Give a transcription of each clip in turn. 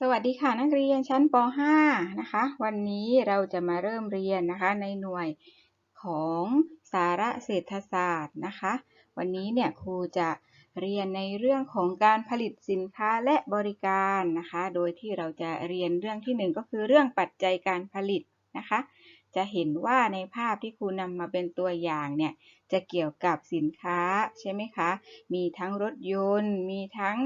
สวัสดีค่ะ นักเรียนชั้นป .5 นะคะ วันนี้เราจะมาเริ่มเรียนนะคะในหน่วยของสาระเศรษฐศาสตร์นะคะ วันนี้เนี่ยครูจะเรียนในเรื่องของการผลิตสินค้าและบริการนะคะ โดยที่เราจะเรียนเรื่องที่หนึ่งก็คือเรื่องปัจจัยการผลิตนะคะ จะเห็นว่าในภาพที่ครูนำมาเป็นตัวอย่างเนี่ยจะเกี่ยวกับสินค้าใช่ไหมคะ มีทั้งรถยนต์ มีทั้ง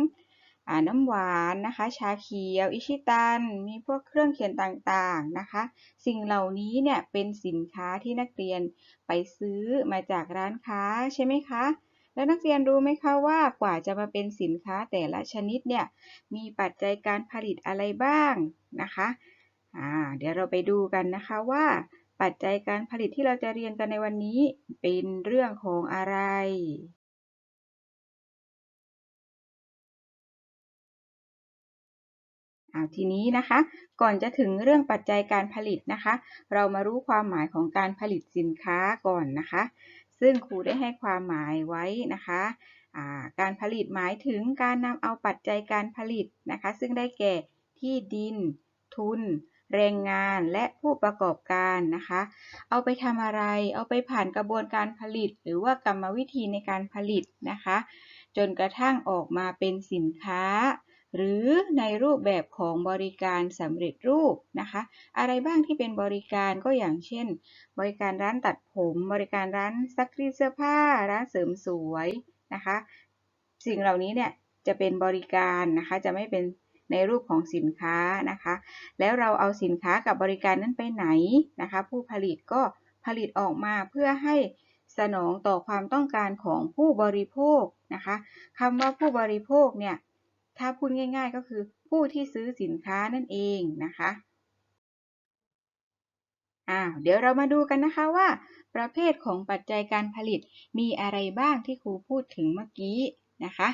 น้ำหวานนะคะ ชาเขียว อิชิตัน มีพวกเครื่องเขียนต่างๆนะคะ สิ่งเหล่านี้เนี่ยเป็นสินค้าที่นักเรียนไปซื้อมาจากร้านค้าใช่ไหมคะ แล้วนักเรียนรู้ไหมคะว่ากว่าจะมาเป็นสินค้าแต่ละชนิดเนี่ยมีปัจจัยการผลิตอะไรบ้างนะคะอ่าเดี๋ยวเราไปดูกันนะคะว่า ปัจจัยการผลิตที่เราจะเรียนกันในวันนี้เป็นเรื่องของอะไร อาทีนี้นะคะ ก่อนจะถึงเรื่องปัจจัยการผลิตนะคะ เรามารู้ความหมายของการผลิตสินค้าก่อนนะคะ ซึ่งครูได้ให้ความหมายไว้นะคะาการผลิตหมายถึงการนำเอาปัจจัยการผลิตนะคะ ซึ่งได้แก่ที่ดิน ทุน แรงงานและผู้ประกอบการนะคะ เอาไปทำอะไร เอาไปผ่านกระบวนการผลิต หรือว่ากรรมวิธีในการผลิตนะคะ จนกระทั่งออกมาเป็นสินค้า หรือในรูปแบบของบริการสำเร็จรูปนะคะ อะไรบ้างที่เป็นบริการก็อย่างเช่น บริการร้านตัดผม บริการร้านซักรีดเสื้อผ้า ร้านเสริมสวยนะคะ สิ่งเหล่านี้เนี่ยจะเป็นบริการนะคะ จะไม่เป็นในรูปของสินค้านะคะ แล้วเราเอาสินค้ากับบริการนั้นไปไหนนะคะ ผู้ผลิตก็ผลิตออกมาเพื่อให้สนองต่อความต้องการของผู้บริโภคนะคะคำว่าผู้บริโภคเนี่ย ถ้าพูดง่าย ๆ ก็คือผู้ที่ซื้อสินค้านั่นเองนะคะอ้าวเดี๋ยวเรามาดูกันนะคะว่า ประเภทของปัจจัยการผลิตมีอะไรบ้างที่ครูพูดถึงเมื่อกี้นะคะ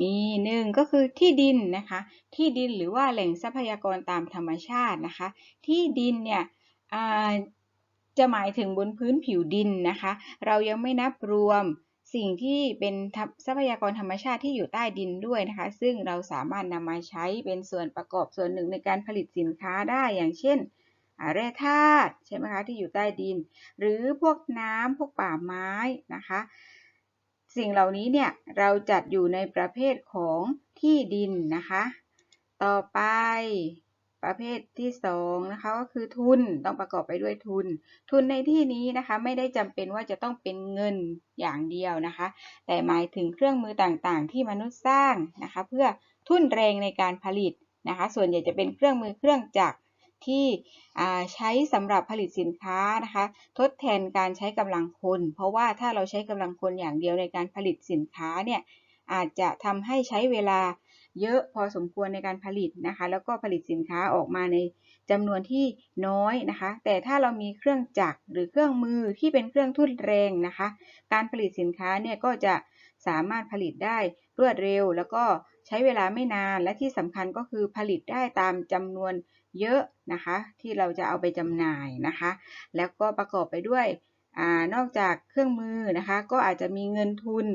มีหนึ่งก็คือที่ดินนะคะ ที่ดินหรือว่าแหล่งทรัพยากรตามธรรมชาตินะคะ ที่ดินเนี่ยจะหมายถึงบนพื้นผิวดินนะคะ เรายังไม่นับรวม สิ่งที่เป็นทรัพยากรธรรมชาติที่อยู่ใต้ดินด้วยนะคะ ซึ่งเราสามารถนำมาใช้เป็นส่วนประกอบส่วนหนึ่งในการผลิตสินค้าได้อย่างเช่นแร่ธาตุใช่ไหมคะที่อยู่ใต้ดิน หรือพวกน้ำพวกป่าไม้นะคะ สิ่งเหล่านี้เนี่ยเราจัดอยู่ในประเภทของที่ดินนะคะ ต่อไป ประเภทที่สองนะคะก็คือทุนต้องประกอบไปด้วยทุน ทุนในที่นี้นะคะไม่ได้จำเป็นว่าจะต้องเป็นเงินอย่างเดียวนะคะ แต่หมายถึงเครื่องมือต่างๆ ที่มนุษย์สร้างนะคะ เพื่อทุ่นแรงในการผลิตนะคะ ส่วนใหญ่จะเป็นเครื่องมือเครื่องจักรที่ใช้สำหรับผลิตสินค้านะคะ ทดแทนการใช้กำลังคน เพราะว่าถ้าเราใช้กำลังคนอย่างเดียวในการผลิตสินค้าเนี่ยอาจจะทำให้ใช้เวลา เยอะพอสมควรในการผลิตนะคะ แล้วก็ผลิตสินค้าออกมาในจำนวนที่น้อยนะคะ แต่ถ้าเรามีเครื่องจักรหรือเครื่องมือที่เป็นเครื่องทุ่นแรงนะคะ การผลิตสินค้าเนี่ยก็จะสามารถผลิตได้รวดเร็ว แล้วก็ใช้เวลาไม่นานและที่สำคัญก็คือผลิตได้ตามจำนวนเยอะนะคะ ที่เราจะเอาไปจำหน่ายนะคะ แล้วก็ประกอบไปด้วยอนอกจากเครื่องมือนะคะ ก็อาจจะมีเงินทุน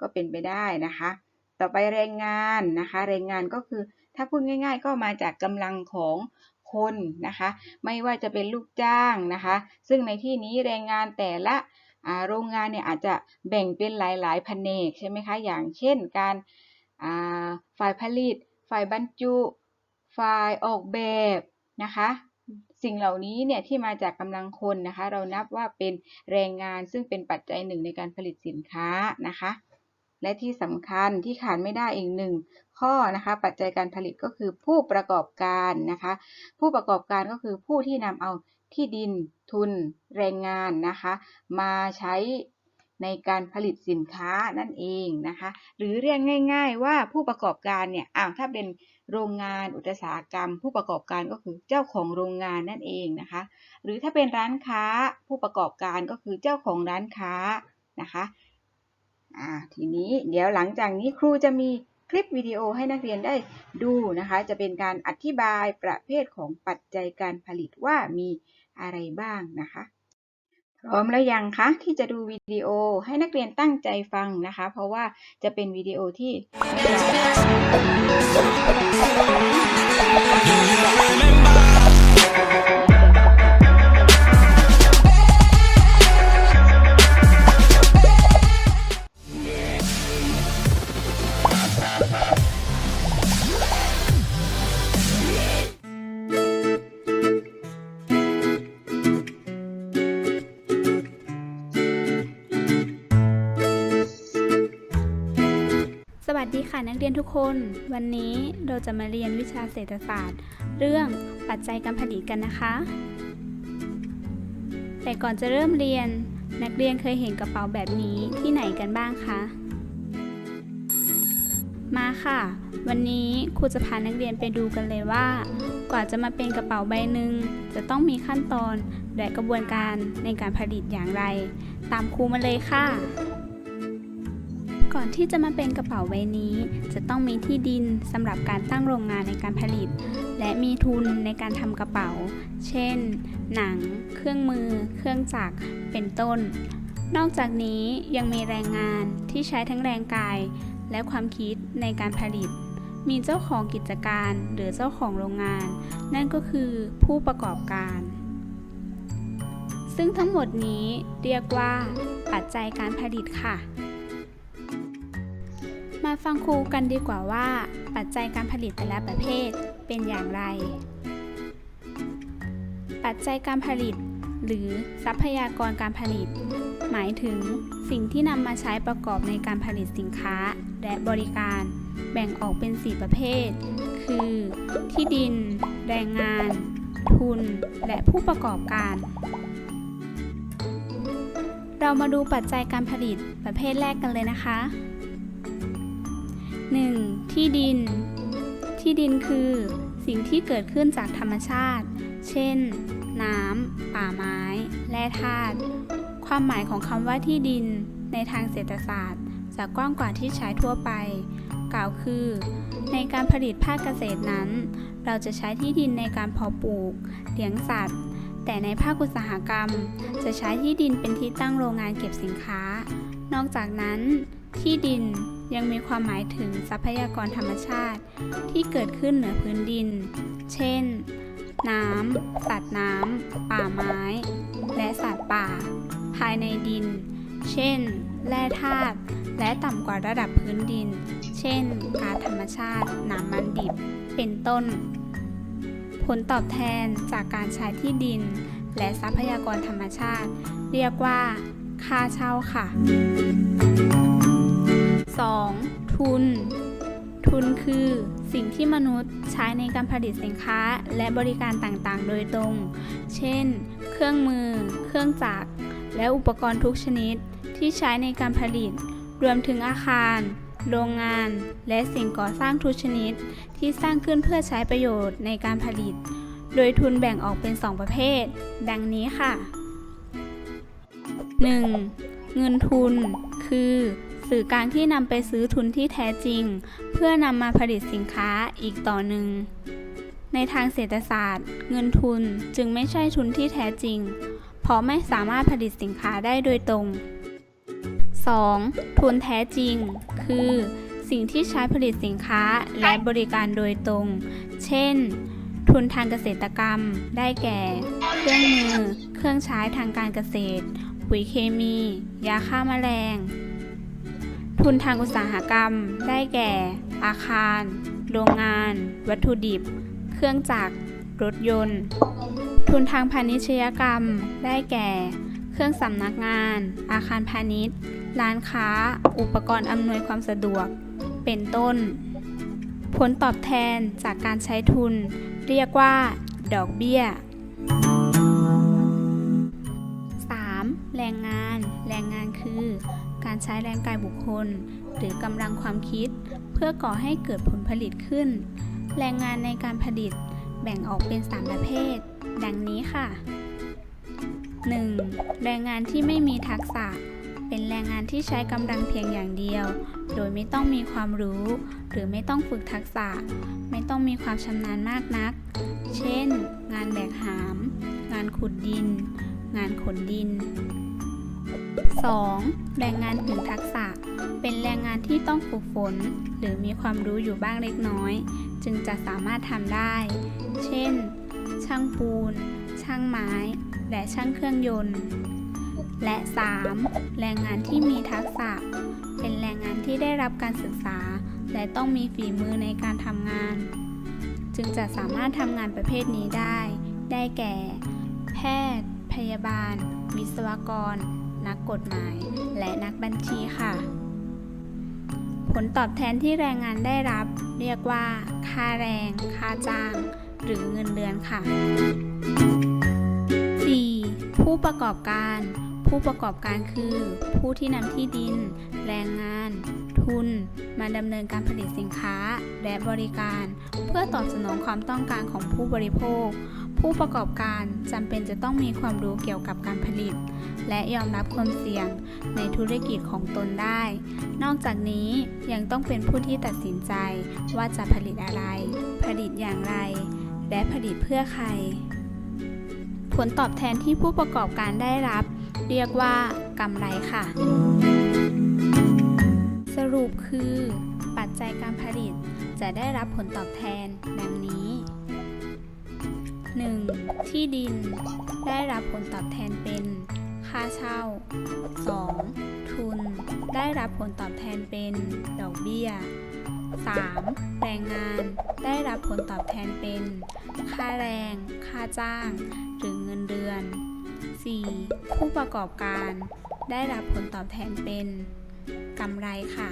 ก็เป็นไปได้นะคะ ต่อไปแรงงานนะคะแรงงานก็คือถ้าพูดง่าย ๆ ก็มาจากกำลังของคนนะคะไม่ว่าจะเป็นลูกจ้างนะคะ ซึ่งในที่นี้แรงงานแต่ละโรงงานเนี่ยอาจจะแบ่งเป็นหลายๆแผนกใช่ไหมคะอย่างเช่นการฝ่ายผลิต ฝ่ายบรรจุ ฝ่ายออกแบบนะคะสิ่งเหล่านี้เนี่ยที่มาจากกำลังคนนะคะ เรานับว่าเป็นแรงงานซึ่งเป็นปัจจัยหนึ่งในการผลิตสินค้านะคะ และที่สำคัญที่ขาดไม่ได้อีกหนึ่งข้อนะคะ ปัจจัยการผลิตก็คือผู้ประกอบการนะคะ ผู้ประกอบการก็คือผู้ที่นำเอาที่ดินทุนแรงงานนะคะ มาใช้ในการผลิตสินค้านั่นเองนะคะ หรือเรียกง่าย ๆ ว่าผู้ประกอบการเนี่ยอ้าวถ้าเป็นโรงงานอุตสาหกรรม ผู้ประกอบการก็คือเจ้าของโรงงานนั่นเองนะคะ หรือถ้าเป็นร้านค้าผู้ประกอบการก็คือเจ้าของร้านค้านะคะ ทีนี้เดี๋ยวหลังจากนี้ครูจะมีคลิปวิดีโอให้นักเรียนได้ดูนะคะ จะเป็นการอธิบายประเภทของปัจจัยการผลิตว่ามีอะไรบ้างนะคะ พร้อมแล้วยังคะที่จะดูวิดีโอให้นักเรียนตั้งใจฟังนะคะ เพราะว่าจะเป็นวิดีโอที่ Do you remember? ดีค่ะนักเรียนทุกคน วันนี้เราจะมาเรียนวิชาเศรษฐศาสตร์ เรื่องปัจจัยการผลิตกันนะคะ แต่ก่อนจะเริ่มเรียน นักเรียนเคยเห็นกระเป๋าแบบนี้ที่ไหนกันบ้างคะมาค่ะ วันนี้ครูจะพานักเรียนไปดูกันเลยว่า กว่าจะมาเป็นกระเป๋าใบหนึ่งจะต้องมีขั้นตอนและกระบวนการในการผลิตอย่างไร ตามครูมาเลยค่ะ ก่อนที่จะมาเป็นกระเป๋าใบนี้ จะต้องมีที่ดินสำหรับการตั้งโรงงานในการผลิต และมีทุนในการทำกระเป๋า เช่น หนัง เครื่องมือ เครื่องจักร เป็นต้น นอกจากนี้ยังมีแรงงานที่ใช้ทั้งแรงกาย และความคิดในการผลิต มีเจ้าของกิจการหรือเจ้าของโรงงาน นั่นก็คือผู้ประกอบการ ซึ่งทั้งหมดนี้เรียกว่าปัจจัยการผลิตค่ะ มาฟังครูกันดีกว่าว่า ปัจจัยการผลิตแต่ละประเภทเป็นอย่างไร ปัจจัยการผลิต หรือทรัพยากรการผลิต หมายถึงสิ่งที่นำมาใช้ประกอบในการผลิตสินค้าและบริการ แบ่งออกเป็น 4 ประเภท คือ ที่ดิน แรงงาน ทุน และผู้ประกอบการ เรามาดูปัจจัยการผลิตประเภทแรกกันเลยนะคะ 1. ที่ดิน ที่ดินคือ สิ่งที่เกิดขึ้นจากธรรมชาติ เช่น น้ำ ป่าไม้แร่ธาตุ ความหมายของคำว่าที่ดิน ในทางเศรษฐศาสตร์ จะกว้างกว่าที่ใช้ทั่วไป กล่าวคือ ในการผลิตภาคเกษตรนั้น เราจะใช้ที่ดินในการเพาะปลูก เลี้ยงสัตว์ แต่ในภาคอุตสาหกรรม จะใช้ที่ดินเป็นที่ตั้งโรงงานเก็บสินค้า นอกจากนั้น ที่ดินยังมีความหมายถึงทรัพยากรธรรมชาติ ที่เกิดขึ้นเหนือพื้นดิน เช่น น้ำสัตว์น้ำ ป่าไม้ และสัตว์ป่า ภายในดิน เช่น แร่ธาตุ และต่ำกว่าระดับพื้นดิน เช่นก๊าซธรรมชาติ น้ำมันดิบ เป็นต้น ผลตอบแทนจากการใช้ที่ดิน และทรัพยากรธรรมชาติ เรียกว่า ค่าเช่าค่ะ 2. ทุน ทุนคือสิ่งที่มนุษย์ใช้ในการผลิตสินค้าและบริการต่างๆ โดยตรง เช่น เครื่องมือ เครื่องจักร และอุปกรณ์ทุกชนิดที่ใช้ในการผลิต รวมถึงอาคาร โรงงาน และสิ่งก่อสร้างทุกชนิดที่สร้างขึ้นเพื่อใช้ประโยชน์ในการผลิต โดยทุนแบ่งออกเป็น 2 ประเภท ดังนี้ค่ะ 1. เงินทุนคือ สื่อกลางที่นำไปซื้อทุนที่แท้จริง เพื่อนำมาผลิตสินค้าอีกต่อหนึ่ง ในทางเศรษฐศาสตร์ เงินทุนจึงไม่ใช่ทุนที่แท้จริง เพราะไม่สามารถผลิตสินค้าได้โดยตรง 2. ทุนแท้จริง คือ สิ่งที่ใช้ผลิตสินค้าและบริการโดยตรง เช่น ทุนทางเกษตรกรรม ได้แก่ เครื่องมือ เครื่องใช้ทางการเกษตร ปุ๋ยเคมี ยาฆ่าแมลง ทุนทางอุตสาหกรรม ได้แก่ อาคาร โรงงาน วัตถุดิบ เครื่องจักร รถยนต์ ทุนทางพาณิชยกรรม ได้แก่ เครื่องสำนักงาน อาคารพาณิชย์ ร้านค้า อุปกรณ์อำนวยความสะดวก เป็นต้น ผลตอบแทนจากการใช้ทุน เรียกว่า ดอกเบี้ย การใช้แรงกายบุคคล หรือกำลังความคิด เพื่อก่อให้เกิดผลผลิตขึ้น แรงงานในการผลิตแบ่งออกเป็น 3 ประเภท ดังนี้ค่ะ 1. แรงงานที่ไม่มีทักษะ เป็นแรงงานที่ใช้กำลังเพียงอย่างเดียว โดยไม่ต้องมีความรู้ หรือไม่ต้องฝึกทักษะ ไม่ต้องมีความชำนาญมากนัก เช่น งานแบกหาม งานขุดดิน งานขนดิน 2. แรงงานถึงทักษะ เป็นแรงงานที่ต้องฝึกฝน หรือมีความรู้อยู่บ้างเล็กน้อย จึงจะสามารถทำได้ เช่น ช่างปูน ช่างไม้ และช่างเครื่องยนต์ และ 3. แรงงานที่มีทักษะ เป็นแรงงานที่ได้รับการศึกษา และต้องมีฝีมือในการทำงาน จึงจะสามารถทำงานประเภทนี้ได้ ได้แก่ แพทย์ พยาบาล วิศวกร นักกฎหมาย และนักบัญชีค่ะ ผลตอบแทนที่แรงงานได้รับ เรียกว่า ค่าแรง ค่าจ้าง หรือเงินเดือนค่ะ 4. ผู้ประกอบการ ผู้ประกอบการคือ ผู้ที่นำที่ดิน แรงงาน ทุน มาดำเนินการผลิตสินค้า และบริการ เพื่อตอบสนองความต้องการของผู้บริโภคผู้ประกอบการจำเป็นจะต้องมีความรู้เกี่ยวกับการผลิต และยอมรับความเสี่ยงในธุรกิจของตนได้ นอกจากนี้ยังต้องเป็นผู้ที่ตัดสินใจว่าจะผลิตอะไร ผลิตอย่างไร และผลิตเพื่อใคร ผลตอบแทนที่ผู้ประกอบการได้รับ เรียกว่ากำไรค่ะ สรุปคือ ปัจจัยการผลิตจะได้รับผลตอบแทนดังนี้ 1. ที่ดิน ได้รับผลตอบแทนเป็น ค่าเช่า 2. ทุน ได้รับผลตอบแทนเป็นดอกเบี้ย 3. แรงงาน ได้รับผลตอบแทนเป็น ค่าแรง ค่าจ้าง หรือเงินเดือน 4. ผู้ประกอบการ ได้รับผลตอบแทนเป็น กำไรค่ะ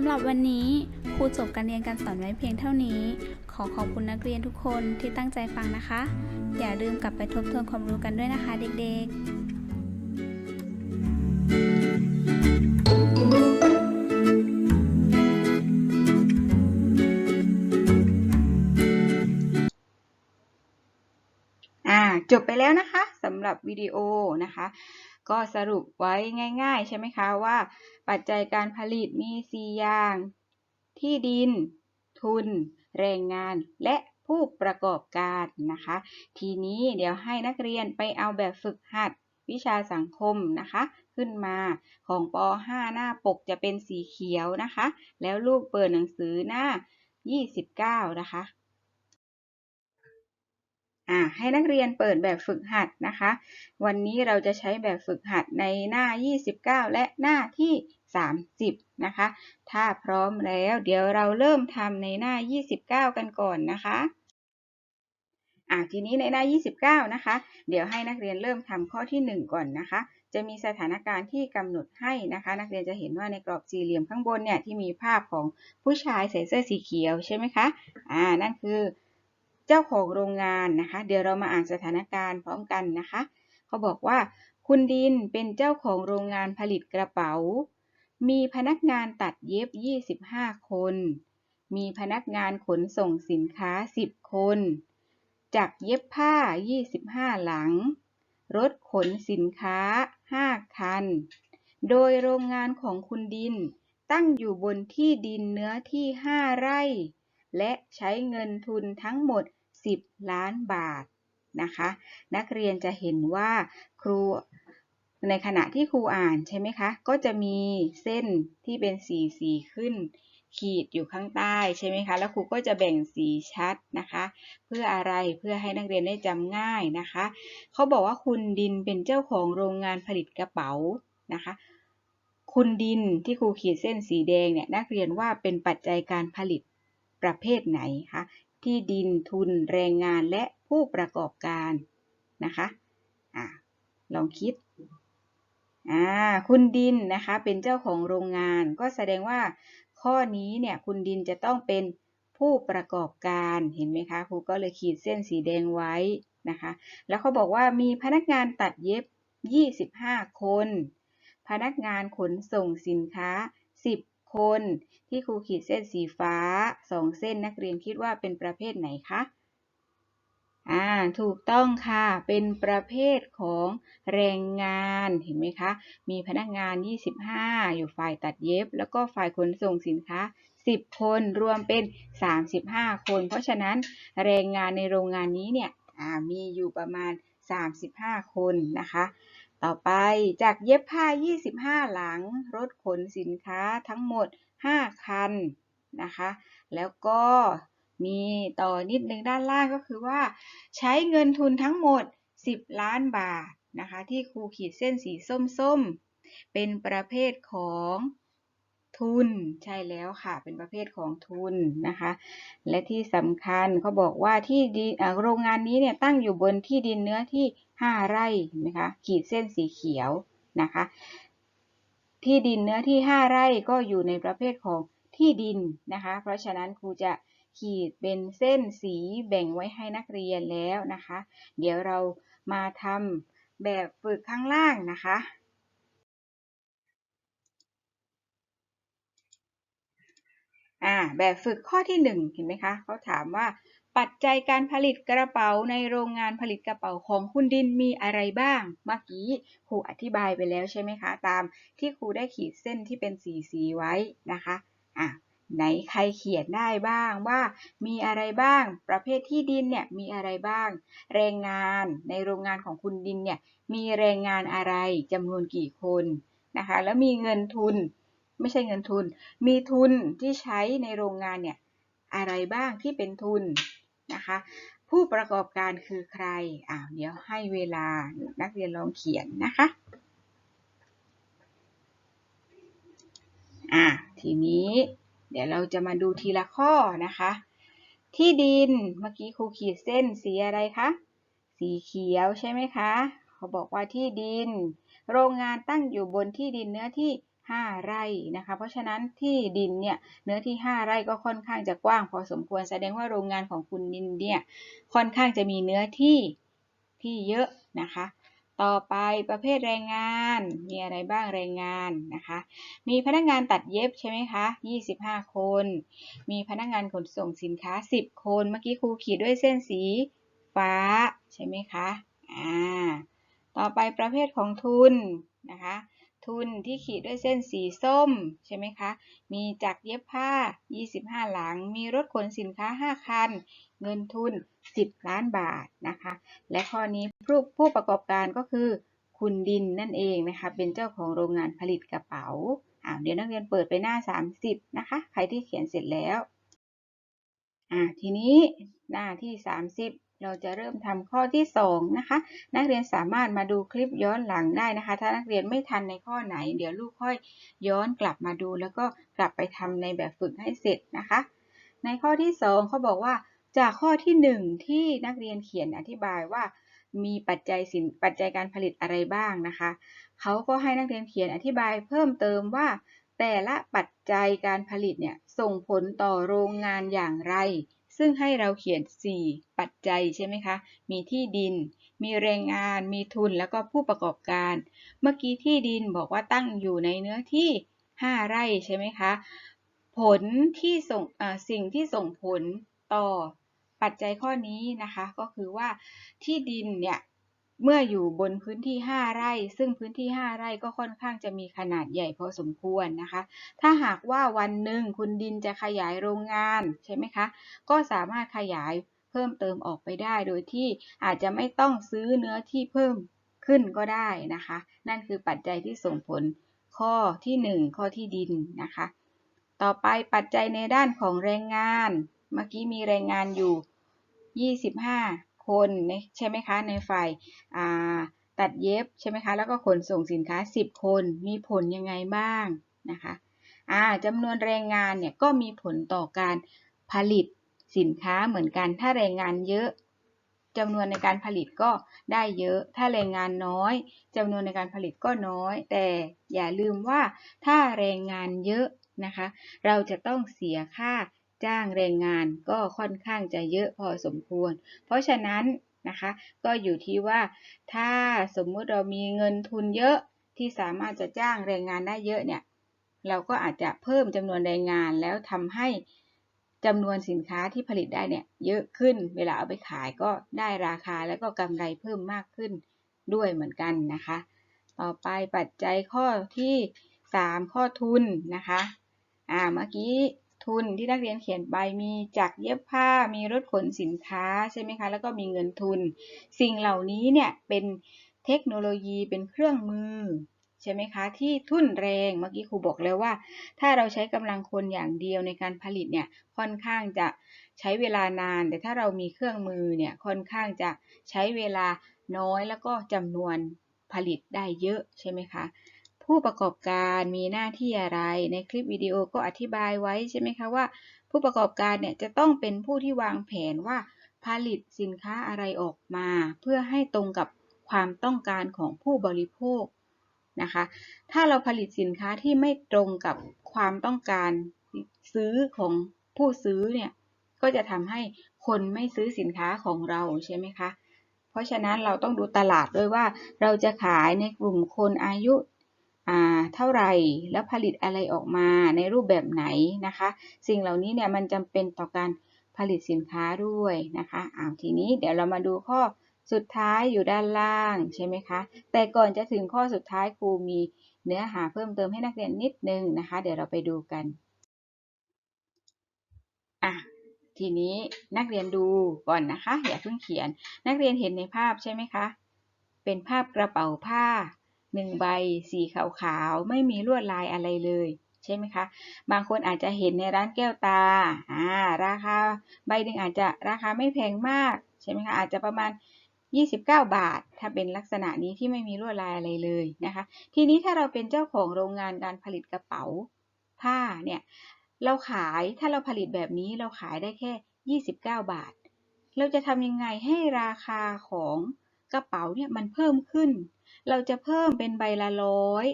ำหรับวันนี้ครูจบการเรียนการสอนไว้เพียงเท่านี้ ขอขอบคุณนักเรียนทุกคนที่ตั้งใจฟังนะคะ อย่าลืมกลับไปทบทวนความรู้กันด้วยนะคะเด็กๆอ่าจบไปแล้วนะคะสำหรับวิดีโอนะคะ ก็สรุปไว้ง่ายๆ ใช่ไหมคะว่า ปัจจัยการผลิตมี 4 อย่าง ที่ดิน ทุน แรงงานและผู้ประกอบการนะคะ ทีนี้เดี๋ยวให้นักเรียนไปเอาแบบฝึกหัดวิชาสังคมนะคะ ขึ้นมาของป .5 หน้าปกจะเป็นสีเขียวนะคะ แล้วลูกเปิดหนังสือหน้า 29 นะคะ อ่าให้นักเรียนเปิดแบบฝึกหัดนะคะ วันนี้เราจะใช้แบบฝึกหัดในหน้า 29 และหน้าที่ 30 นะคะ ถ้าพร้อมแล้วเดี๋ยวเราเริ่มทำในหน้า 29 กันก่อนนะคะอ่าทีนี้ในหน้า 29 นะคะ เดี๋ยวให้นักเรียนเริ่มทำข้อที่ 1 ก่อนนะคะจะมีสถานการณ์ที่กำหนดให้นะคะ นักเรียนจะเห็นว่าในกรอบสี่เหลี่ยมข้างบนเนี่ยที่มีภาพของผู้ชายใส่เสื้อสีเขียวใช่ไหมคะอ่านั่นคือ เจ้าของโรงงานนะคะ เดี๋ยวเรามาอ่านสถานการณ์พร้อมกันนะคะ เขาบอกว่า คุณดินเป็นเจ้าของโรงงานผลิตกระเป๋า มีพนักงานตัดเย็บ 25 คน มีพนักงานขนส่งสินค้า 10 คน จักเย็บผ้า 25 หลัง รถขนสินค้า 5 คัน โดยโรงงานของคุณดินตั้งอยู่บนที่ดินเนื้อที่ 5 ไร่ และใช้เงินทุนทั้งหมด 10 ล้านบาทนะคะ นักเรียนจะเห็นว่าครูในขณะที่ครูอ่านใช่ไหมคะ ก็จะมีเส้นที่เป็นสีสีขึ้น ขีดอยู่ข้างใต้ใช่ไหมคะ แล้วครูก็จะแบ่งสีชัดนะคะ เพื่ออะไร เพื่อให้นักเรียนได้จำง่ายนะคะ เขาบอกว่าคุณดินเป็นเจ้าของโรงงานผลิตกระเป๋านะคะ คุณดินที่ครูขีดเส้นสีแดงเนี่ย นักเรียนว่าเป็นปัจจัยการผลิตประเภทไหนคะ ที่ดินทุนแรงงานและผู้ประกอบการนะคะอ่าลองคิดอ่าคุณดินนะคะเป็นเจ้าของโรงงาน ก็แสดงว่าข้อนี้เนี่ยคุณดินจะต้องเป็นผู้ประกอบการเห็นไหมคะครูก็เลยขีดเส้นสีแดงไว้นะคะ แล้วเขาบอกว่ามีพนักงานตัดเย็บ 25 คน พนักงานขนส่งสินค้า 10 คนที่ครูขีดเส้นสีฟ้า2เส้นนักเรียนคิดว่าเป็นประเภทไหนคะอ่าถูกต้องค่ะ เป็นประเภทของแรงงานเห็นไหมคะ มีพนักงาน 25 อยู่ฝ่ายตัดเย็บ แล้วก็ฝ่ายขนส่งสินค้า 10 คนรวมเป็น 35 คน เพราะฉะนั้นแรงงานในโรงงานนี้เนี่ยอ่ามีอยู่ประมาณ 35 คนนะคะ ต่อไปจากเย็บผ้า 25 หลัง รถขนสินค้าทั้งหมด 5 คันนะคะ แล้วก็มีต่อนิดนึงด้านล่างก็คือว่า ใช้เงินทุนทั้งหมด 10 ล้านบาทนะคะที่ครูขีดเส้นสีส้มๆ เป็นประเภทของทุนใช่แล้วค่ะ เป็นประเภทของทุนนะคะ และที่สำคัญเขาบอกว่าที่ดินโรงงานนี้เนี่ยตั้งอยู่บนที่ดินเนื้อที่ 5 ไร่เห็นไหมคะขีดเส้นสีเขียวนะคะ ที่ดินเนื้อที่ 5 ไร่ก็อยู่ในประเภทของที่ดินนะคะ เพราะฉะนั้นครูจะขีดเป็นเส้นสีแบ่งไว้ให้นักเรียนแล้วนะคะ เดี๋ยวเรามาทำแบบฝึกข้างล่างนะคะอ่าแบบฝึกข้อที่ 1 เห็นไหมคะเขาถามว่า ปัจจัยการผลิตกระเป๋าในโรงงานผลิตกระเป๋าของคุณดินมีอะไรบ้าง เมื่อกี้ครูอธิบายไปแล้วใช่ไหมคะ ตามที่ครูได้ขีดเส้นที่เป็นสีสีไว้นะคะอะไหนใครเขียนได้บ้างว่ามีอะไรบ้าง ประเภทที่ดินเนี่ยมีอะไรบ้าง แรงงานในโรงงานของคุณดินเนี่ยมีแรงงานอะไรจำนวนกี่คนนะคะ แล้วมีเงินทุน ไม่ใช่เงินทุน มีทุนที่ใช้ในโรงงานเนี่ยอะไรบ้างที่เป็นทุน นะคะ ผู้ประกอบการคือใครอ่าวเดี๋ยวให้เวลานักเรียนลองเขียนนะคะอ่าทีนี้ เดี๋ยวเราจะมาดูทีละข้อนะคะ ที่ดินเมื่อกี้ครูขีดเส้นสีอะไรคะสีเขียวใช่ไหมคะ เขาบอกว่าที่ดิน โรงงานตั้งอยู่บนที่ดินเนื้อที่ 5 ไร่นะคะ เพราะฉะนั้นที่ดินเนี่ยเนื้อที่ 5 ไร่ก็ค่อนข้างจะกว้างพอสมควรแสดงว่าโรงงานของคุณดินเนี่ยค่อนข้างจะมีเนื้อที่ที่เยอะนะคะ ต่อไปประเภทแรงงานมีอะไรบ้างแรงงานนะคะ มีพนักงานตัดเย็บใช่ไหมคะ25 คน มีพนักงานขนส่งสินค้า 10 คน เมื่อกี้ครูขีดด้วยเส้นสีฟ้าใช่ไหมคะอ่าต่อไปประเภทของทุนนะคะ ทุนที่ขีดด้วยเส้นสีส้มใช่ไหมคะ มีจักรเย็บผ้า 25 หลัง มีรถขนสินค้า 5 คัน เงินทุน 10 ล้านบาทนะคะ และข้อนี้ผู้ผู้ประกอบการก็คือ คุณดินนั่นเองนะคะ เป็นเจ้าของโรงงานผลิตกระเป๋าอ่าเดี๋ยวนักเรียนเปิดไปหน้า 30 นะคะ ใครที่เขียนเสร็จแล้วอ่าทีนี้หน้าที่ 30 เราจะเริ่มทำข้อที่ 2 นะคะ นักเรียนสามารถมาดูคลิปย้อนหลังได้นะคะ ถ้านักเรียนไม่ทันในข้อไหน เดี๋ยวลูกค่อยย้อนกลับมาดู แล้วก็กลับไปทำในแบบฝึกให้เสร็จนะคะ ในข้อที่ 2เขาบอกว่าจากข้อที่ 1 ที่นักเรียนเขียนอธิบายว่า มีปัจจัยสินปัจจัยการผลิตอะไรบ้างนะคะเขาก็ให้นักเรียนเขียนอธิบายเพิ่มเติมว่า แต่ละปัจจัยการผลิตเนี่ยส่งผลต่อโรงงานอย่างไร ซึ่งให้เราเขียน 4 ปัจจัยใช่ไหมคะ มีที่ดิน มีแรงงาน มีทุน แล้วก็ผู้ประกอบการ เมื่อกี้ที่ดินบอกว่าตั้งอยู่ในเนื้อที่ 5 ไร่ใช่ไหมคะ ผลที่ส่งสิ่งที่ส่งผลต่อปัจจัยข้อนี้นะคะ ก็คือว่าที่ดินเนี่ย เมื่ออยู่บนพื้นที่ 5 ไร่ ซึ่งพื้นที่ 5 ไร่ก็ค่อนข้างจะมีขนาดใหญ่พอสมควรนะคะ ถ้าหากว่าวันหนึ่งคุณดินจะขยายโรงงานใช่ไหมคะ ก็สามารถขยายเพิ่มเติมออกไปได้ โดยที่อาจจะไม่ต้องซื้อเนื้อที่เพิ่มขึ้นก็ได้นะคะ นั่นคือปัจจัยที่ส่งผลข้อที่ 1 ข้อที่ดินนะคะ ต่อไปปัจจัยในด้านของแรงงาน เมื่อกี้มีแรงงานอยู่ 25 คนใช่ไหมคะ ในฝ่ายตัดเย็บใช่ไหมคะ แล้วก็ขนส่งสินค้า 10 คนมีผลยังไงบ้างนะคะจำนวนแรงงานเนี่ยก็มีผลต่อการผลิตสินค้าเหมือนกัน ถ้าแรงงานเยอะจำนวนในการผลิตก็ได้เยอะ ถ้าแรงงานน้อยจำนวนในการผลิตก็น้อย แต่อย่าลืมว่าถ้าแรงงานเยอะนะคะ เราจะต้องเสียค่า จ้างแรงงานก็ค่อนข้างจะเยอะพอสมควร เพราะฉะนั้นนะคะก็อยู่ที่ว่าถ้าสมมุติเรามีเงินทุนเยอะที่สามารถจะจ้างแรงงานได้เยอะเนี่ยเราก็อาจจะเพิ่มจำนวนแรงงานแล้วทำให้จำนวนสินค้าที่ผลิตได้เนี่ยเยอะขึ้นเวลาเอาไปขายก็ได้ราคาแล้วก็กำไรเพิ่มมากขึ้นด้วยเหมือนกันนะคะ ต่อไปปัจจัยข้อที่ 3 ข้อทุนนะคะอ่าเมื่อกี้ ทุนที่นักเรียนเขียนไปมีจักเย็บผ้า มีรถขนสินค้าใช่ไหมคะ แล้วก็มีเงินทุน สิ่งเหล่านี้เนี่ยเป็นเทคโนโลยีเป็นเครื่องมือใช่ไหมคะ ที่ทุ่นแรงเมื่อกี้ครูบอกแล้วว่า ถ้าเราใช้กำลังคนอย่างเดียวในการผลิตเนี่ยค่อนข้างจะใช้เวลานาน แต่ถ้าเรามีเครื่องมือเนี่ยค่อนข้างจะใช้เวลาน้อยแล้วก็จำนวนผลิตได้เยอะใช่ไหมคะ ผู้ประกอบการมีหน้าที่อะไร ในคลิปวิดีโอก็อธิบายไว้ใช่ไหมคะว่า ผู้ประกอบการเนี่ยจะต้องเป็นผู้ที่วางแผนว่าผลิตสินค้าอะไรออกมา เพื่อให้ตรงกับความต้องการของผู้บริโภคนะคะ ถ้าเราผลิตสินค้าที่ไม่ตรงกับความต้องการซื้อของผู้ซื้อเนี่ยก็จะทำให้คนไม่ซื้อสินค้าของเราใช่ไหมคะ เพราะฉะนั้นเราต้องดูตลาดด้วยว่าเราจะขายในกลุ่มคนอายุ เท่าไหร่แล้วผลิตอะไรออกมาในรูปแบบไหนนะคะ สิ่งเหล่านี้เนี่ยมันจำเป็นต่อการผลิตสินค้าด้วยนะคะอ้าวทีนี้เดี๋ยวเรามาดูข้อสุดท้ายอยู่ด้านล่างใช่ไหมคะ แต่ก่อนจะถึงข้อสุดท้ายครูมีเนื้อหาเพิ่มเติมให้นักเรียนนิดนึงนะคะ เดี๋ยวเราไปดูกันอะทีนี้นักเรียนดูก่อนนะคะ อย่าเพิ่งเขียน นักเรียนเห็นในภาพใช่ไหมคะ เป็นภาพกระเป๋าผ้า หนึ่งใบ สีขาวๆ ไม่มีลวดลายอะไรเลยใช่ไหมคะ บางคนอาจจะเห็นในร้านแก้วตา อ่า ราคาใบหนึ่งอาจจะราคาไม่แพงมากใช่ไหมคะ อาจจะประมาณ 29 บาท ถ้าเป็นลักษณะนี้ที่ไม่มีลวดลายอะไรเลยนะคะ ทีนี้ถ้าเราเป็นเจ้าของโรงงานการผลิตกระเป๋าผ้าเนี่ย เราขายถ้าเราผลิตแบบนี้เราขายได้แค่ 29 บาท เราจะทำยังไงให้ราคาของกระเป๋าเนี่ยมันเพิ่มขึ้น เราจะเพิ่มเป็นใบละร้อย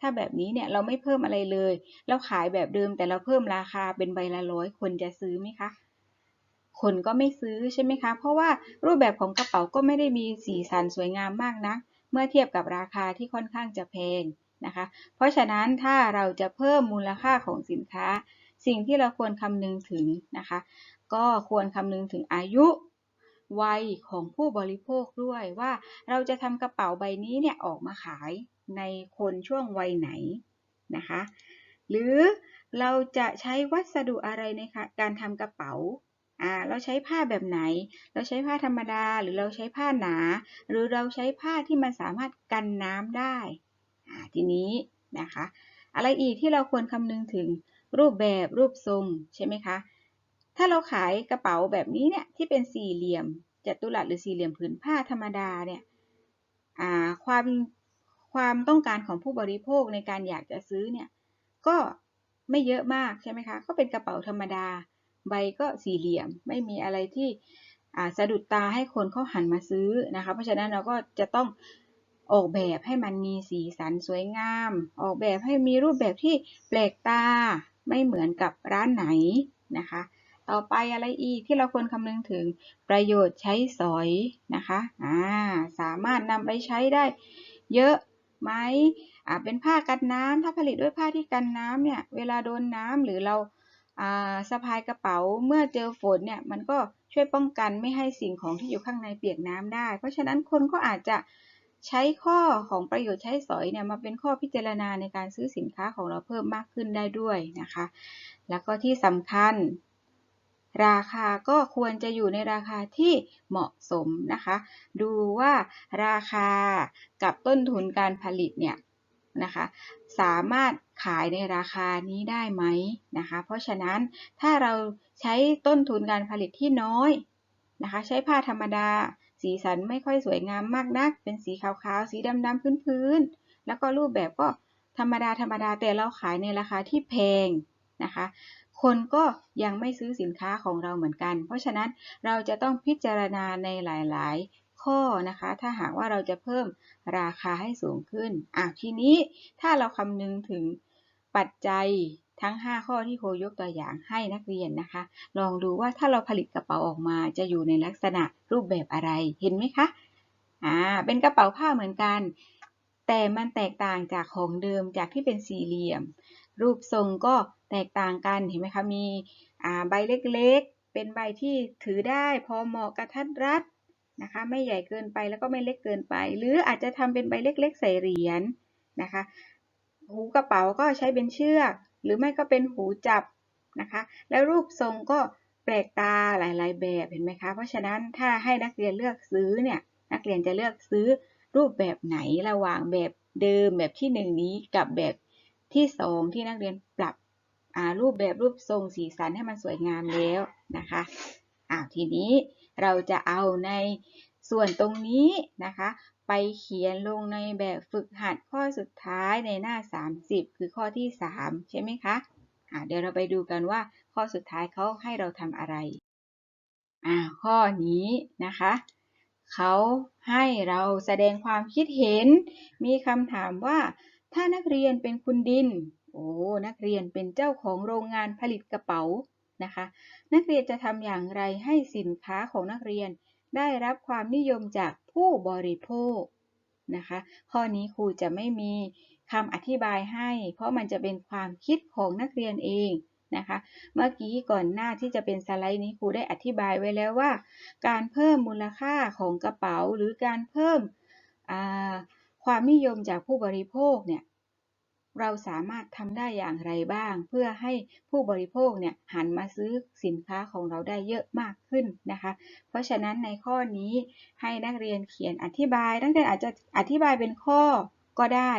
ถ้าแบบนี้เนี่ยเราไม่เพิ่มอะไรเลย เราขายแบบเดิมแต่เราเพิ่มราคาเป็นใบละร้อยคนจะซื้อไหมคะคนก็ไม่ซื้อใช่ไหมคะ เพราะว่ารูปแบบของกระเป๋าก็ไม่ได้มีสีสันสวยงามมากนะัก เมื่อเทียบกับราคาที่ค่อนข้างจะแพงนะคะ เพราะฉะนั้นถ้าเราจะเพิ่มมูลค่าของสินค้า สิ่งที่เราควรคำนึงถึงนะคะ ก็ควรคำนึงถึงอายุ วัยของผู้บริโภคด้วยว่าเราจะทำกระเป๋าใบนี้เนี่ยออกมาขายในคนช่วงวัยไหนนะคะ หรือเราจะใช้วัสดุอะไรในการทำกระเป๋าอ่าเราใช้ผ้าแบบไหน เราใช้ผ้าธรรมดาหรือเราใช้ผ้าหนา หรือเราใช้ผ้าที่มันสามารถกันน้ำได้อ่าทีนี้นะคะ อะไรอีกที่เราควรคำนึงถึงรูปแบบรูปทรงใช่ไหมคะ ถ้าเราขายกระเป๋าแบบนี้เนี่ยที่เป็นสี่เหลี่ยมจัตุรัสหรือสี่เหลี่ยมผืนผ้าธรรมดาเนี่ยความความต้องการของผู้บริโภคในการอยากจะซื้อเนี่ยก็ไม่เยอะมากใช่ไหมคะก็เป็นกระเป๋าธรรมดา ใบก็สี่เหลี่ยม ไม่มีอะไรที่สะดุดตาให้คนเขาหันมาซื้อนะคะเพราะฉะนั้นเราก็จะต้องออกแบบให้มันมีสีสันสวยงาม ออกแบบให้มีรูปแบบที่แปลกตาไม่เหมือนกับร้านไหนนะคะ ต่อไปอะไรอีกที่เราควรคำนึงถึงประโยชน์ใช้สอยนะคะอ่าสามารถนำไปใช้ได้เยอะไหมอ่าเป็นผ้ากันน้ำถ้าผลิตด้วยผ้าที่กันน้ำเนี่ยเวลาโดนน้ำหรือเราอ่าสะพายกระเป๋าเมื่อเจอฝนเนี่ยมันก็ช่วยป้องกันไม่ให้สิ่งของที่อยู่ข้างในเปียกน้ำได้ เพราะฉะนั้นคนก็อาจจะใช้ข้อของประโยชน์ใช้สอยเนี่ยมาเป็นข้อพิจารณาในการซื้อสินค้าของเราเพิ่มมากขึ้นได้ด้วยนะคะ แล้วก็ที่สำคัญ ราคาก็ควรจะอยู่ในราคาที่เหมาะสมนะคะ ดูว่าราคากับต้นทุนการผลิตเนี่ยนะคะสามารถขายในราคานี้ได้ไหมนะคะ เพราะฉะนั้นถ้าเราใช้ต้นทุนการผลิตที่น้อยนะคะ ใช้ผ้าธรรมดา สีสันไม่ค่อยสวยงามมากนัก เป็นสีขาวๆ สีดำๆพื้นๆแล้วก็รูปแบบก็ธรรมดาธรรมดาแต่เราขายในราคาที่แพงนะคะ คนก็ยังไม่ซื้อสินค้าของเราเหมือนกัน เพราะฉะนั้นเราจะต้องพิจารณาในหลาย ๆ ข้อนะคะ ถ้าหากว่าเราจะเพิ่มราคาให้สูงขึ้นอะทีนี้ถ้าเราคำนึงถึงปัจจัยทั้ง 5 ข้อที่โคยกตัวอย่างให้นักเรียนนะคะ ลองดูว่าถ้าเราผลิตกระเป๋าออกมาจะอยู่ในลักษณะรูปแบบอะไร เห็นไหมคะ อ่า เป็นกระเป๋าผ้าเหมือนกัน แต่มันแตกต่างจากของเดิมจากที่เป็นสี่เหลี่ยม รูปทรงก็ แตกต่างกันเห็นไหมคะมีใบเล็กๆ เป็นใบที่ถือได้พอเหมาะกระทัดรัดนะคะ ไม่ใหญ่เกินไปแล้วก็ไม่เล็กเกินไป หรืออาจจะทำเป็นใบเล็กๆ ใส่เหรียญนะคะหูกระเป๋าก็ใช้เป็นเชือก หรือไม่ก็เป็นหูจับนะคะ แล้วรูปทรงก็แปลกตาหลายๆแบบเห็นไหมคะ เพราะฉะนั้นถ้าให้นักเรียนเลือกซื้อเนี่ยนักเรียนจะเลือกซื้อรูปแบบไหนระหว่างแบบเดิมแบบที่หนึ่งนี้กับแบบที่สองที่นักเรียนปรับ รูปแบบรูปทรงสีสันให้มันสวยงามแล้วนะคะอ่าทีนี้เราจะเอาในส่วนตรงนี้นะคะ ไปเขียนลงในแบบฝึกหัดข้อสุดท้ายในหน้า 30 คือข้อที่ 3 ใช่ไหมคะอ่าเดี๋ยวเราไปดูกันว่าข้อสุดท้ายเขาให้เราทำอะไรอ่าข้อนี้นะคะเขาให้เราแสดงความคิดเห็น มีคำถามว่าถ้านักเรียนเป็นคุณดิน โอ้นักเรียนเป็นเจ้าของโรงงานผลิตกระเป๋านะคะ นักเรียนจะทำอย่างไรให้สินค้าของนักเรียน ได้รับความนิยมจากผู้บริโภคนะคะ ข้อนี้ครูจะไม่มีคำอธิบายให้ เพราะมันจะเป็นความคิดของนักเรียนเองนะคะ เมื่อกี้ก่อนหน้าที่จะเป็นสไลด์นี้ครูได้อธิบายไว้แล้วว่า การเพิ่มมูลค่าของกระเป๋าหรือการเพิ่มความนิยมจากผู้บริโภคเนี่ย เราสามารถทำได้อย่างไรบ้าง เพื่อให้ผู้บริโภคเนี่ยหันมาซื้อสินค้าของเราได้เยอะมากขึ้นนะคะ เพราะฉะนั้นในข้อนี้ให้นักเรียนเขียนอธิบาย นักเรียนอาจจะอธิบายเป็นข้อก็ได้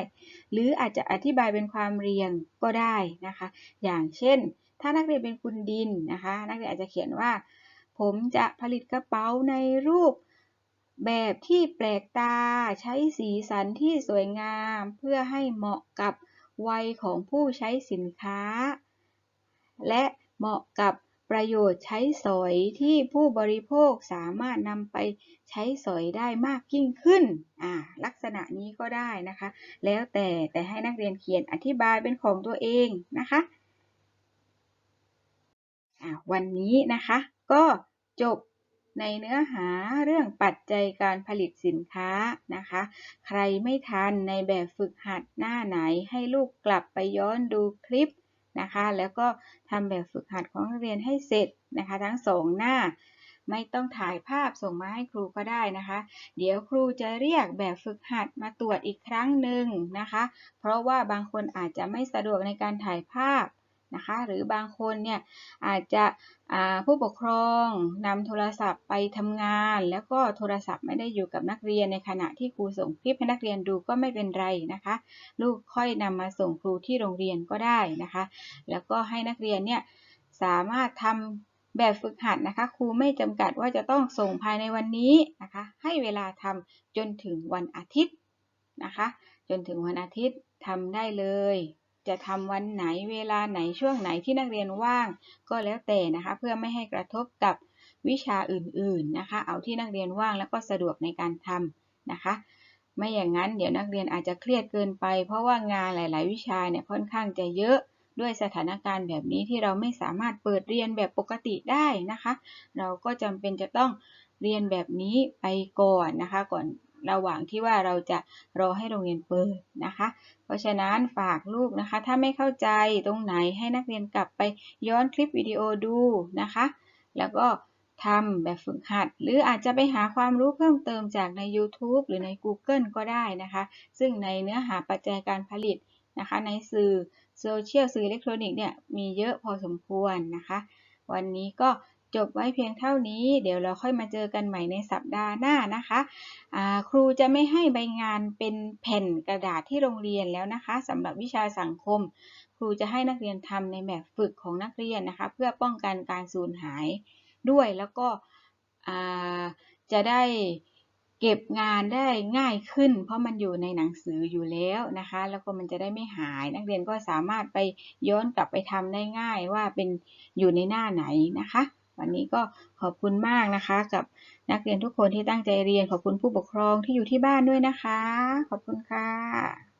หรืออาจจะอธิบายเป็นความเรียงก็ได้นะคะ อย่างเช่น ถ้านักเรียนเป็นคุณดินนะคะ นักเรียนอาจจะเขียนว่า ผมจะผลิตกระเป๋าในรูปแบบที่แปลกตาใช้สีสันที่สวยงาม เพื่อให้เหมาะกับ วัยของผู้ใช้สินค้า และเหมาะกับประโยชน์ใช้สอยที่ผู้บริโภคสามารถนำไปใช้สอยได้มากยิ่งขึ้น ลักษณะนี้ก็ได้นะคะ แล้วแต่แต่ให้นักเรียนเขียนอธิบายเป็นของตัวเองนะคะวันนี้นะคะ ก็จบ ในเนื้อหาเรื่องปัจจัยการผลิตสินค้านะคะ ใครไม่ทันในแบบฝึกหัดหน้าไหนให้ลูกกลับไปย้อนดูคลิปนะคะ แล้วก็ทำแบบฝึกหัดของนักเรียนให้เสร็จนะคะ ทั้งสองหน้า ไม่ต้องถ่ายภาพส่งมาให้ครูก็ได้นะคะ เดี๋ยวครูจะเรียกแบบฝึกหัดมาตรวจอีกครั้งหนึ่งนะคะ เพราะว่าบางคนอาจจะไม่สะดวกในการถ่ายภาพ นะคะ หรือบางคนเนี่ยอาจจะผู้ปกครองนำโทรศัพท์ไปทำงาน แล้วก็โทรศัพท์ไม่ได้อยู่กับนักเรียนในขณะที่ครูส่งคลิปให้นักเรียนดูก็ไม่เป็นไรนะคะ ลูกค่อยนำมาส่งครูที่โรงเรียนก็ได้นะคะ แล้วก็ให้นักเรียนเนี่ยสามารถทำแบบฝึกหัดนะคะครูไม่จำกัดว่าจะต้องส่งภายในวันนี้นะคะ ให้เวลาทำจนถึงวันอาทิตย์นะคะ จนถึงวันอาทิตย์ทำได้เลย จะทำวันไหนเวลาไหนช่วงไหนที่นักเรียนว่าง ก็แล้วแต่นะคะ เพื่อไม่ให้กระทบกับวิชาอื่นๆนะคะ เอาที่นักเรียนว่างแล้วก็สะดวกในการทำนะคะ ไม่อย่างนั้นเดี๋ยวนักเรียนอาจจะเครียดเกินไป เพราะว่างานหลาย ๆ วิชาเนี่ยค่อนข้างจะเยอะด้วยสถานการณ์แบบนี้ที่เราไม่สามารถเปิดเรียนแบบปกติได้นะคะ เราก็จำเป็นจะต้องเรียนแบบนี้ไปก่อนนะคะ ก่อน ระหว่างที่ว่าเราจะรอให้โรงเรียนเปิดนะคะ เพราะฉะนั้นฝากลูกนะคะ ถ้าไม่เข้าใจตรงไหนให้นักเรียนกลับไปย้อนคลิปวิดีโอดูนะคะ แล้วก็ทำแบบฝึกหัด หรืออาจจะไปหาความรู้เพิ่มเติมจากใน YouTube หรือใน Google ก็ได้นะคะ ซึ่งในเนื้อหาปัจจัยการผลิตนะคะ ในสื่อโซเชียลสื่ออิเล็กทรอนิกส์เนี่ยมีเยอะพอสมควรนะคะ วันนี้ก็ จบไว้เพียงเท่านี้ เดี๋ยวเราค่อยมาเจอกันใหม่ในสัปดาห์หน้านะคะครูจะไม่ให้ใบงานเป็นแผ่นกระดาษที่โรงเรียนแล้วนะคะสำหรับวิชาสังคม ครูจะให้นักเรียนทำในแบบฝึกของนักเรียนนะคะ เพื่อป้องกันการสูญหายด้วยแล้วก็จะได้เก็บงานได้ง่ายขึ้น เพราะมันอยู่ในหนังสืออยู่แล้วนะคะ แล้วก็มันจะได้ไม่หาย นักเรียนก็สามารถไปย้อนกลับไปทำได้ง่ายว่าเป็นอยู่ในหน้าไหนนะคะ วันนี้ก็ขอบคุณมากนะคะ กับนักเรียนทุกคนที่ตั้งใจเรียนขอบคุณผู้ปกครองที่อยู่ที่บ้านด้วยนะคะ ขอบคุณค่ะ